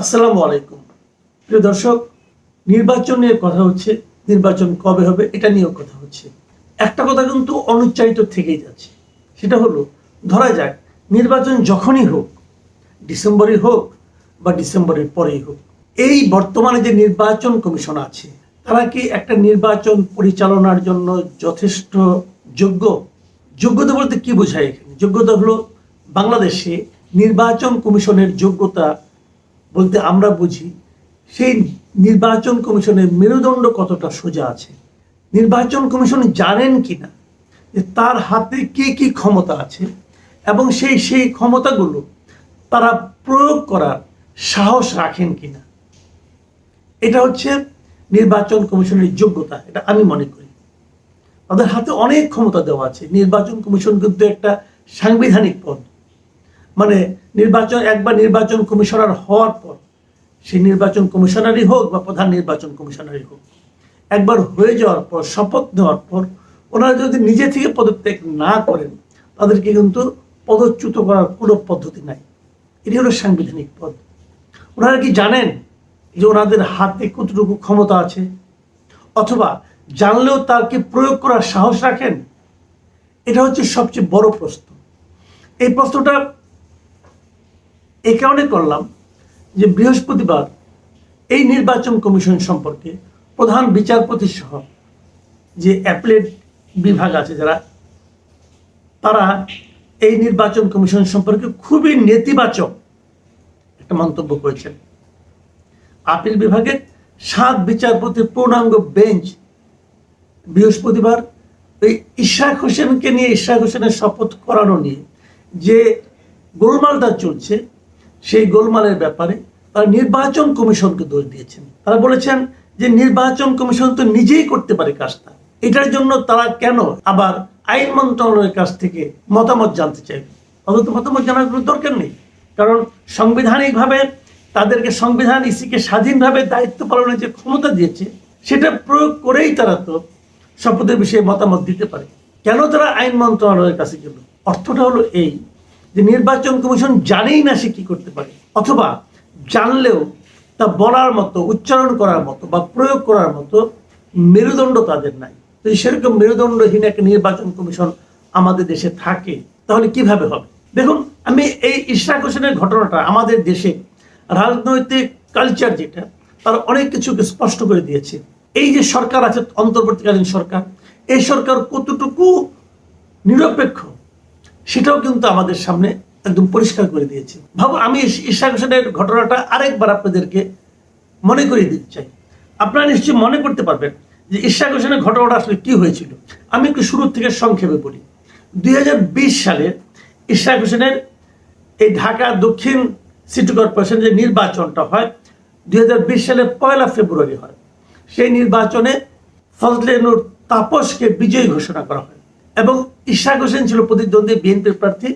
আসসালামু আলাইকুম। প্রিয় দর্শক, নির্বাচন নিয়ে কথা হচ্ছে। নির্বাচন কবে হবে এটা নিয়েও কথা হচ্ছে। একটা কথা কিন্তু অনুচ্চারিত থেকেই যাচ্ছে। সেটা হলো, ধরা যাক, নির্বাচন যখনই হোক ডিসেম্বরে হোক বা ডিসেম্বরের পরেই হোক, এই বর্তমানে যে নির্বাচন কমিশন আছে, তারা কি একটা নির্বাচন পরিচালনার জন্য যথেষ্ট যোগ্য? যোগ্যতা বলতে কি বোঝায় এখানে? যোগ্যতা হলো বাংলাদেশে নির্বাচন কমিশনের যোগ্যতা বলতে আমরা বুঝি, সেই নির্বাচন কমিশনের মেরুদণ্ড কতটা সোজা আছে? নির্বাচন কমিশন জানেন কিনা? যে তার হাতে কি কি ক্ষমতা আছে? এবং সেই সেই ক্ষমতাগুলো তারা প্রয়োগ করার সাহস রাখেন কিনা? এটা হচ্ছে নির্বাচন কমিশনের যোগ্যতা, এটা আমি মনে করি। তাদের হাতে অনেক ক্ষমতা দেওয়া আছে। নির্বাচন কমিশন কিন্তু একটা সাংবিধানিক পদ। মানে নির্বাচন, একবার নির্বাচন কমিশনার হওয়ার পর, সেই নির্বাচন কমিশনারই হোক বা প্রধান নির্বাচন কমিশনারই হোক, একবার হয়ে যাওয়ার পর, শপথ নেওয়ার পর, ওনারা যদি নিজে থেকে পদত্যাগ না করেন, তাদেরকে কিন্তু পদচ্যুত করার কোনো পদ্ধতি নাই। এটি হলো সাংবিধানিক পদ। ওনারা কি জানেন যে ওনাদের হাতে কতটুকু ক্ষমতা আছে? অথবা জানলেও তাকে প্রয়োগ করার সাহস রাখেন? এটা হচ্ছে সবচেয়ে বড় প্রশ্ন। এই প্রশ্নটা এই কারণে করলাম যে বৃহস্পতিবার এই নির্বাচন কমিশন সম্পর্কে প্রধান বিচারপতি সহ যে অ্যাপলেট বিভাগ আছে যারা, তারা এই নির্বাচন কমিশন সম্পর্কে খুবই নেতিবাচক একটা মন্তব্য করেছেন। আপিল বিভাগের সাত বিচারপতির পূর্ণাঙ্গ বেঞ্চ বৃহস্পতিবার ওই ইশাক হোসেনকে নিয়ে, ইশাক হোসেনের শপথ করানো নিয়ে যে গোলমালটা চলছে সেই গোলমালের ব্যাপারে তারা নির্বাচন কমিশনকে দোষ দিয়েছেন। তারা বলেছেন যে নির্বাচন কমিশন তো নিজেই করতে পারে কাজটা। এটার জন্য তারা কেন আবার আইন মন্ত্রণালয়ের কাছ থেকে মতামত জানতে চাইবে? অন্তত মতামত জানার কোনো দরকার নেই। কারণ সাংবিধানিকভাবে তাদেরকে সংবিধান ইসিকে স্বাধীনভাবে দায়িত্ব পালনের যে ক্ষমতা দিয়েছে, সেটা প্রয়োগ করেই তারা তো শপথের বিষয়ে মতামত দিতে পারে। কেন তারা আইন মন্ত্রণালয়ের কাছে গেল? অর্থটা হলো এই। যে নির্বাচন কমিশন জানেই না সে কি করতে পারে। অথবা জানলেও তা বলার মতো, উচ্চারণ করার মতো বা প্রয়োগ করার মতো মেরুদণ্ড তাদের নাই। যদি সেরকম মেরুদণ্ডহীন একটা নির্বাচন কমিশন আমাদের দেশে থাকে, তাহলে কীভাবে হবে? দেখুন, আমি এই ইশরাক হোসেনের ঘটনাটা আমাদের দেশে রাজনৈতিক কালচার যেটা, তার অনেক কিছুকে স্পষ্ট করে দিয়েছে। এই যে সরকার আছে, অন্তর্বর্তীকালীন সরকার, এই সরকার কতটুকু নিরপেক্ষ সেটাও কিন্তু আমাদের সামনে একদম পরিষ্কার করে দিয়েছে। ভাবো আমি ইশাক হোসেনের ঘটনাটা আরেকবার আপনাদেরকে মনে করিয়ে দিতে চাই। আপনারা নিশ্চয়ই মনে করতে পারবেন যে ইশাক হোসেনের ঘটনাটা আসলে কি হয়েছিল। আমি একটু শুরু থেকে সংক্ষেপে বলি। দুই হাজার বিশ সালে ইশাক হোসেনের এই ঢাকা দক্ষিণ সিটি কর্পোরেশন যে নির্বাচনটা হয়, দুই হাজার বিশ সালে পয়লা ফেব্রুয়ারি হয়। সেই নির্বাচনে ফজলে নূর তাপসকে বিজয়ী ঘোষণা করা হয় এবং ইশরাক হোসেন ছিল প্রতিদ্বন্দ্বী বিএনপির প্রার্থী।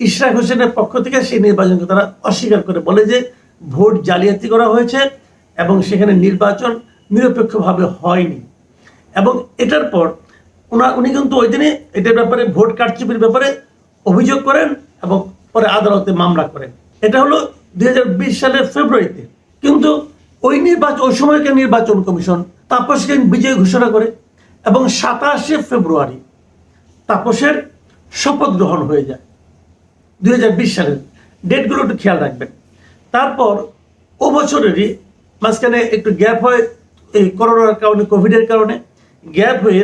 ইশরাক হোসেনের পক্ষ থেকে সেই নির্বাচনকে তারা অস্বীকার করে বলে যে ভোট জালিয়াতি করা হয়েছে এবং সেখানে নির্বাচন নিরপেক্ষভাবে হয়নি। এবং এটার পর ওনা উনি কিন্তু ওই দিনে এটার ব্যাপারে ভোট কারচুপির ব্যাপারে অভিযোগ করেন এবং পরে আদালতে মামলা করেন। এটা হলো দু হাজার বিশ সালের ফেব্রুয়ারিতে। কিন্তু ওই নির্বাচন ওই সময়কার নির্বাচন কমিশন তাপসকে বিজয় ঘোষণা করে এবং সাতাশে ফেব্রুয়ারি তাপসের শপথ গ্রহণ হয়ে যায়। দুই হাজার বিশ সালের ডেটগুলো একটু খেয়াল রাখবেন। তারপর ও বছরেরই মাঝখানে একটু গ্যাপ হয় এই করোনার কারণে, কোভিডের কারণে। গ্যাপ হয়ে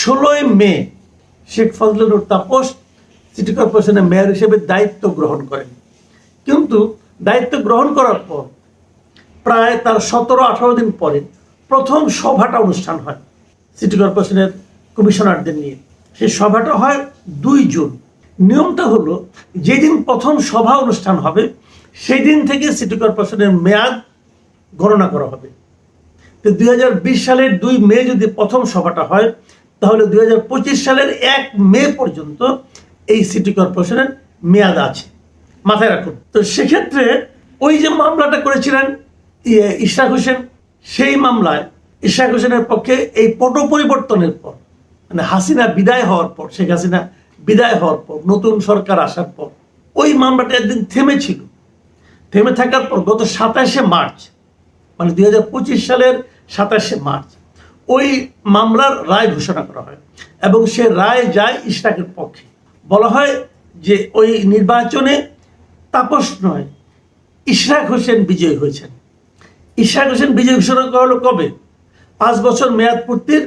ষোলোই মে শেখ ফজলুর তাপস সিটি কর্পোরেশনের মেয়র হিসেবে দায়িত্ব গ্রহণ করেন। কিন্তু দায়িত্ব গ্রহণ করার পর প্রায় তার সতেরো, আঠারো দিন পরে প্রথম সভাটা অনুষ্ঠান হয় সিটি কর্পোরেশনের কমিশনারদের নিয়ে। সেই সভাটা হয় দুই জুন। নিয়মটা হলো, যেদিন প্রথম সভা অনুষ্ঠান হবে সেই দিন থেকে সিটি কর্পোরেশনের মেয়াদ গণনা করা হবে। তো দুই হাজার বিশ সালের দুই মে যদি প্রথম সভাটা হয়, তাহলে দুই হাজার পঁচিশ সালের এক মে পর্যন্ত এই সিটি কর্পোরেশনের মেয়াদ আছে। মাথায় রাখুন। তো সেক্ষেত্রে ওই যে মামলাটা করেছিলেন ইশরাক হোসেন, সেই মামলায় ইশরাক হোসেনের পক্ষে এই পট পরিবর্তনের পর মানে হাসিনা বিদায় হওয়ার পর, শেখ হাসিনা বিদায় হওয়ার পর, নতুন সরকার আসার পর, ওই মামলাটা একদিন থেমেছিল। থেমে থাকার পর গত সাতাশে মার্চ মানে দুই হাজার পঁচিশ সালের সাতাশে মার্চ, ওই মামলার রায় ঘোষণা করা হয়। এবং সে রায় যায় ইশরাকের পক্ষে। বলা হয় যে ওই নির্বাচনে তাপস নয়, ইশরাক হোসেন বিজয়ী হয়েছেন। ইশরাক হোসেন বিজয়ী ঘোষণা করা হলো কবে? পাঁচ বছর মেয়াদ পূর্তির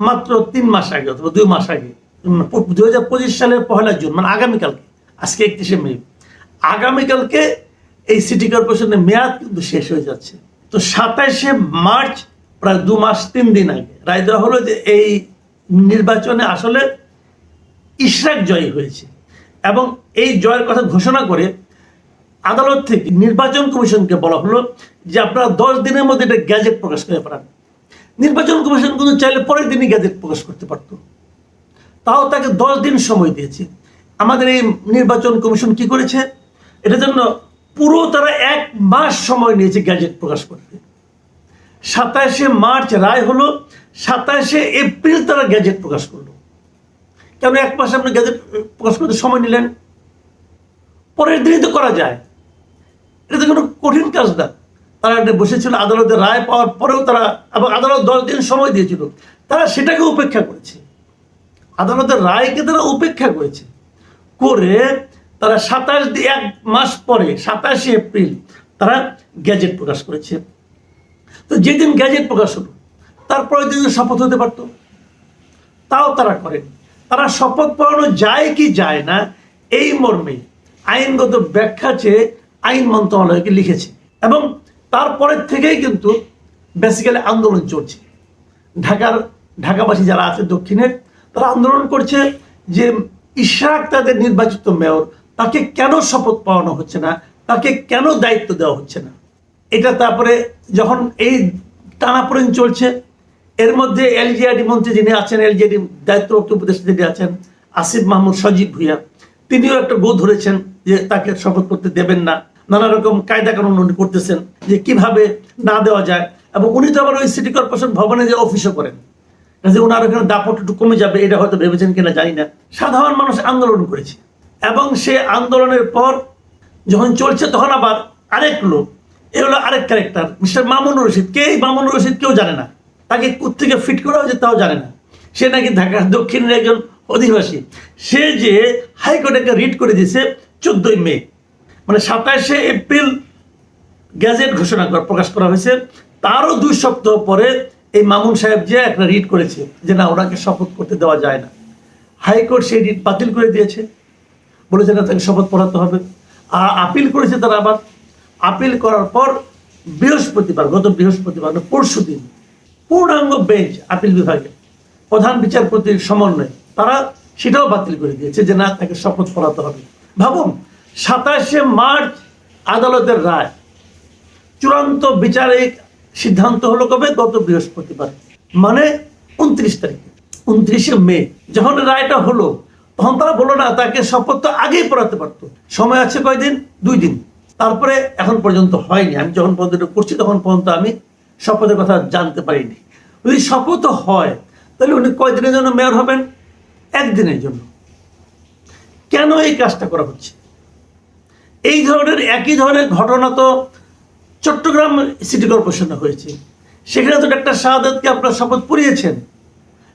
মাত্র তিন মাস আগে অথবা দুই মাস আগে দু হাজার পঁচিশ সালের পহেলা জুন মানে আগামীকালকে, আজকে একত্রিশে মে। আগামীকালকে এই সিটি কর্পোরেশনের মেয়াদ কিন্তু শেষ হয়ে যাচ্ছে। তো সাতাইশে মার্চ, প্রায় দু মাস, তিন দিন আগে। রায় দেওয়া হলো যে এই নির্বাচনে আসলে ইশরাক জয়ী হয়েছে। এবং এই জয়ের কথা ঘোষণা করে আদালত থেকে নির্বাচন কমিশনকে বলা হলো যে আপনারা দশ দিনের মধ্যে এটা গ্যাজেট প্রকাশ করে পারেন নির্বাচন কমিশন কিন্তু চাইলে পরের দিনই গ্যাজেট প্রকাশ করতে পারত। তাও তাকে দশ দিন সময় দিয়েছে। আমাদের এই নির্বাচন কমিশন কি করেছে? এটার জন্য পুরো তারা এক মাস সময় নিয়েছে গ্যাজেট প্রকাশ করতে। সাতাশে মার্চ রায় হলো, সাতাশে এপ্রিল তারা গ্যাজেট প্রকাশ করল। কেন এক মাস আপনি গ্যাজেট প্রকাশ করতে সময় নিলেন? পরের দিনই তো করা যায়। এটা তো কোনো কঠিন কাজ না। তারা একটা বসেছিল আদালতের রায় পাওয়ার পরেও তারা, এবং আদালত দশ দিন সময় দিয়েছিল। তারা সেটাকে উপেক্ষা করেছে। আদালতের রায়কে তারা উপেক্ষা করেছে। করে তারা সাতাশ এক মাস পরে, সাতাশে এপ্রিল, তারা গ্যাজেট প্রকাশ করেছে। তো যেদিন গ্যাজেট প্রকাশ হলো তারপরে দিন শপথ হতে পারতো। তাও তারা করেন। তারা শপথ পড়ানো যায় কি যায় না, এই মর্মে আইনগত ব্যাখ্যা চেয়ে আইন মন্ত্রণালয়কে লিখেছে। এবং তারপরের থেকেই কিন্তু বেসিক্যালি আন্দোলন চলছে। ঢাকার, ঢাকাবাসী যারা আছে দক্ষিণের তারা আন্দোলন করছে যে ইশরাক তাদের নির্বাচিত মেয়র, তাকে কেন শপথ পাওয়ানো হচ্ছে না, তাকে কেন দায়িত্ব দেওয়া হচ্ছে না? এটা তারপরে যখন এই টানাপোড়েন চলছে, এর মধ্যে এলজিআরডি মন্ত্রী যিনি আছেন এলজিআরডি দায়িত্বপ্রাপ্ত উপদেষ্টা যিনি আছেন, আসিফ মাহমুদ সজীব ভুইয়া, তিনিও একটা গো ধরেছেন যে তাকে শপথ করতে দেবেন না। নানা রকম কায়দা কানুন উনি করতেছেন যে কীভাবে না দেওয়া যায়। এবং উনি তো আবার ওই সিটি কর্পোরেশন ভবনে যে অফিসও করেন। যে ওনার ওখানে দাপট একটু কমে যাবে, এটা হয়তো ভেবেছেন কিনা জানি না। সাধারণ মানুষ আন্দোলন করেছে। এবং সে আন্দোলনের পর যখন চলছে তখন আবার আরেক লোক, এ হলো আরেক ক্যারেক্টার মিস্টার মামুন রশিদ। কে মামুন রশিদ কেউ জানে না। তাকে কোথেকে ফিট করা হয়েছে তাও জানে না। সে নাকি ঢাকা দক্ষিণের একজন অধিবাসী। সে যে হাইকোর্টে রিট করে দিয়েছে, চোদ্দই মে। মানে সাতাশে এপ্রিল গ্যাজেট ঘোষণা প্রকাশ করা হয়েছে। তারও দুই সপ্তাহ পরে এই মামুন সাহেব যে একটা রিট করেছে যে না, ওনাকে শপথ করতে দেওয়া যায় না। হাইকোর্ট সেই রিট বাতিল করে দিয়েছে। বলেছে না, তাকে শপথ পড়াতে হবে। আর আপিল করেছে তারা আবার। আপিল করার পর বৃহস্পতিবার, গত বৃহস্পতিবার মানে পরশু দিন, পূর্ণাঙ্গ বেঞ্চ, আপিল বিভাগে প্রধান বিচারপতির সমন্বয়ে তারা সেটাও বাতিল করে দিয়েছে যে না, তাকে শপথ পড়াতে হবে। ভাবুন সাতাশে মার্চ আদালতের রায়। চূড়ান্ত বিচারিক সিদ্ধান্ত হলো কবে? গত বৃহস্পতিবার। মানে উনত্রিশ তারিখে। উনত্রিশে মে। যখন রায়টা হলো, তখন তারা বলল না, তাকে শপথ তো আগেই পড়াতে পারতো। সময় আছে কয়দিন? দুই দিন। তারপরে এখন পর্যন্ত হয়নি। আমি যখন পর্যন্ত করছি তখন পর্যন্ত আমি শপথের কথা জানতে পারিনি। যদি শপথ হয়, তাহলে উনি কয়দিনের জন্য মেয়র হবেন? একদিনের জন্য। কেন এই কাজটা করা হচ্ছে? এই ধরনের, একই ধরনের ঘটনা তো চট্টগ্রাম সিটি কর্পোরেশনে হয়েছে। সেখানে তো ডাক্তার শাহাদাতকে আপনার শপথ পড়িয়েছেন।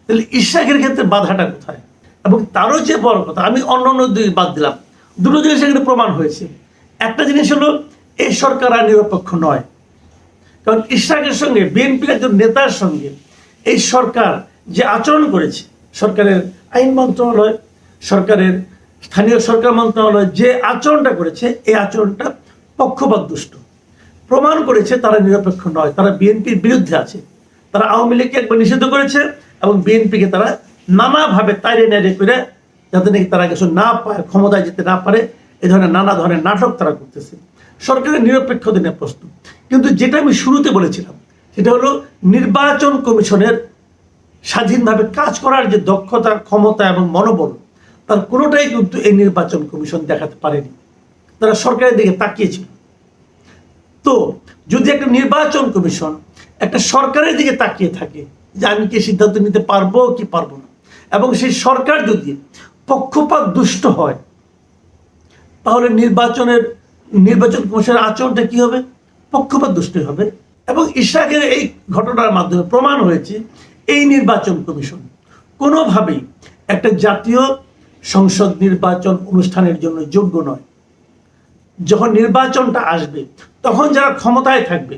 তাহলে ইশাকের ক্ষেত্রে বাধাটা কোথায়? এবং তারও যে বড় কথা, আমি অন্য অন্য দুই বাদ দিলাম। দুটো জিনিস সেখানে প্রমাণ হয়েছে। একটা জিনিস হলো, এই সরকার আর নিরপেক্ষ নয়। কারণ ইশরাকের সঙ্গে, বিএনপির একজন নেতার সঙ্গে, এই সরকার যে আচরণ করেছে, সরকারের আইন মন্ত্রণালয়, সরকারের স্থানীয় সরকার মন্ত্রণালয় যে আচরণটা করেছে, এই আচরণটা পক্ষপাত দুষ্ট। প্রমাণ করেছে তারা নিরপেক্ষ নয়, তারা বিএনপির বিরুদ্ধে আছে। তারা আওয়ামী লীগকে একবার নিষিদ্ধ করেছে এবং বিএনপিকে তারা নানাভাবে তাইরে নাইরে করে যাতে নাকি তারা কিছু না পায়, ক্ষমতায় যেতে না পারে, এ ধরনের নানা ধরনের নাটক তারা করতেছে। সরকারের নিরপেক্ষ দিনের প্রশ্ন। কিন্তু যেটা আমি শুরুতে বলেছিলাম, সেটা হলো নির্বাচন কমিশনের স্বাধীনভাবে কাজ করার যে দক্ষতা, ক্ষমতা এবং মনোবল তার কোনোটাই কিন্তু এই নির্বাচন কমিশন দেখাতে পারেনি। তারা সরকারের দিকে তাকিয়েছিল। তো যদি একটা নির্বাচন কমিশন একটা সরকারের দিকে তাকিয়ে থাকে যে আমি কি সিদ্ধান্ত নিতে পারব কি পারব না, এবং সেই সরকার যদি পক্ষপাত দুষ্ট হয়, তাহলে নির্বাচনের, নির্বাচন কমিশনের আচরণটা কি হবে? পক্ষপাত দুষ্ট হবে। এবং ইশাকের এই ঘটনার মাধ্যমে প্রমাণ হয়েছে, এই নির্বাচন কমিশন কোনোভাবেই একটা জাতীয় সংসদ নির্বাচন অনুষ্ঠানের জন্য যোগ্য নয়। যখন নির্বাচনটা আসবে, তখন যারা ক্ষমতায় থাকবে,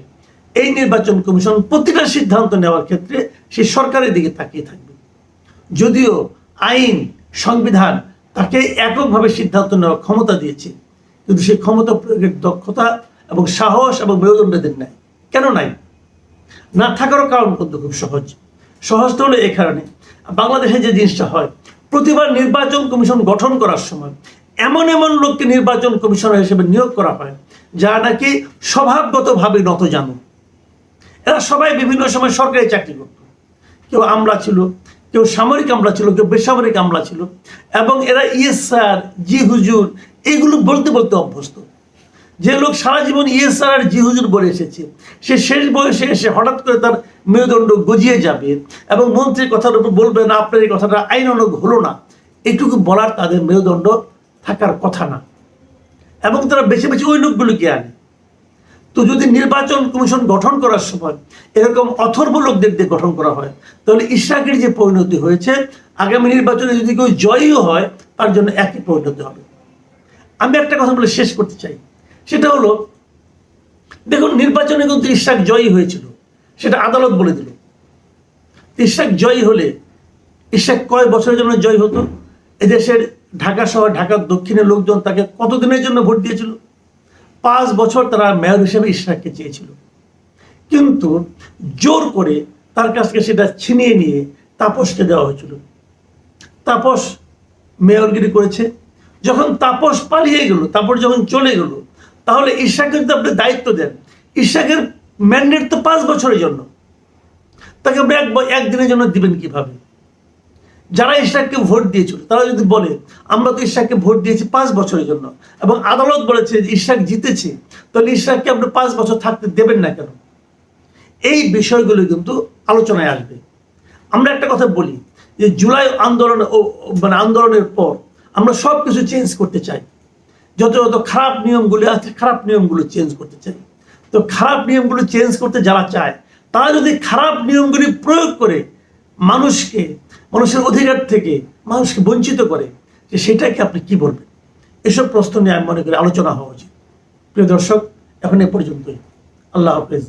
এই নির্বাচন কমিশন প্রতিটা সিদ্ধান্ত নেওয়ার ক্ষেত্রে সে সরকারের দিকে তাকিয়ে থাকবে। যদিও আইন, সংবিধান তাকে এককভাবে সিদ্ধান্ত নেওয়ার ক্ষমতা দিয়েছে, কিন্তু সেই ক্ষমতা প্রয়োগের দক্ষতা এবং সাহস এবং মেরুদণ্ডদের নাই। কেন নাই? না থাকারও কারণ কিন্তু খুব সহজ। সহজটা হলো এই কারণে, বাংলাদেশে যে জিনিসটা হয় প্রতিবার নির্বাচন কমিশন গঠন করার সময় এমন এমন লোককে নির্বাচন কমিশনার হিসেবে নিয়োগ করা হয় যারা নাকি স্বভাবগতভাবে নত জানো এরা সবাই বিভিন্ন সময় সরকারি চাকরি করত। কেউ আমলা ছিল, কেউ সামরিক আমলা ছিল, কেউ বেসামরিক আমলা ছিল, এবং এরা ইএসআর, জি হুজুর এইগুলো বলতে বলতে অভ্যস্ত। যে লোক সারা জীবন ইয়েস স্যার আর জি হুজুর বলে এসেছে, সে শেষ বয়সে এসে হঠাৎ করে তার মেরুদণ্ড গজিয়ে যাবে এবং মন্ত্রীর কথার উপর বলবে, না, আপনার এই কথাটা আইনানুগ হলো না। এটুকু বলার তাদের মেরুদণ্ড থাকার কথা না। এবং তারা বেছে বেছে ওই লোকগুলোকে আনে। তো যদি নির্বাচন কমিশন গঠন করার সময় এরকম অথর্ব লোকদের দিয়ে গঠন করা হয়, তাহলে ইশরাকের যে পরিণতি হয়েছে, আগামী নির্বাচনে যদি কেউ জয়ীও হয়, তার জন্য একই পরিণতি হবে। আমি একটা কথা বলে শেষ করতে চাই। সেটা হলো, দেখুন, নির্বাচনে কিন্তু ইশরাক জয়ী হয়েছিল। সেটা আদালত বলে দিল। ইশরাক জয়ী হলে ইশরাক কয় বছরের জন্য জয় হতো? এদেশের ঢাকা শহর, ঢাকার দক্ষিণের লোকজন তাকে কতদিনের জন্য ভোট দিয়েছিল? পাঁচ বছর তারা মেয়র হিসেবে ইশরাককে চেয়েছিল। কিন্তু জোর করে তার কাছ থেকে সেটা ছিনিয়ে নিয়ে তাপসকে দেওয়া হয়েছিল। তাপস মেয়রগিরি করেছে। যখন তাপস পালিয়ে গেল তাপস যখন চলে গেল, তাহলে ইশাকের যদি আপনি দায়িত্ব দেন, ইশাকের ম্যান্ডেট তো পাঁচ বছরের জন্য। তাকে এক একদিনের জন্য দিবেন কীভাবে? যারা ইশাককে ভোট দিয়েছিল, তারা যদি বলে, আমরা তো ইশাককে ভোট দিয়েছি পাঁচ বছরের জন্য এবং আদালত বলেছে যে ইশাক জিতেছে, তাহলে ইশাককে আপনি পাঁচ বছর থাকতে দেবেন না কেন? এই বিষয়গুলো কিন্তু আলোচনায় আসবে। আমরা একটা কথা বলি যে জুলাই আন্দোলন মানে আন্দোলনের পর আমরা সব কিছু চেঞ্জ করতে চাই। যত যত খারাপ নিয়মগুলো আছে, খারাপ নিয়মগুলো চেঞ্জ করতে চাই। তো খারাপ নিয়মগুলো চেঞ্জ করতে যারা চায়, তারা যদি খারাপ নিয়মগুলি প্রয়োগ করে মানুষকে, মানুষের অধিকার থেকে মানুষকে বঞ্চিত করে, যে সেটাকে আপনি কি বলবেন? এসব প্রশ্ন নিয়ে আমি মনে করি আলোচনা হওয়া উচিত। প্রিয় দর্শক, এখন এ পর্যন্তই। আল্লাহ হাফেজ।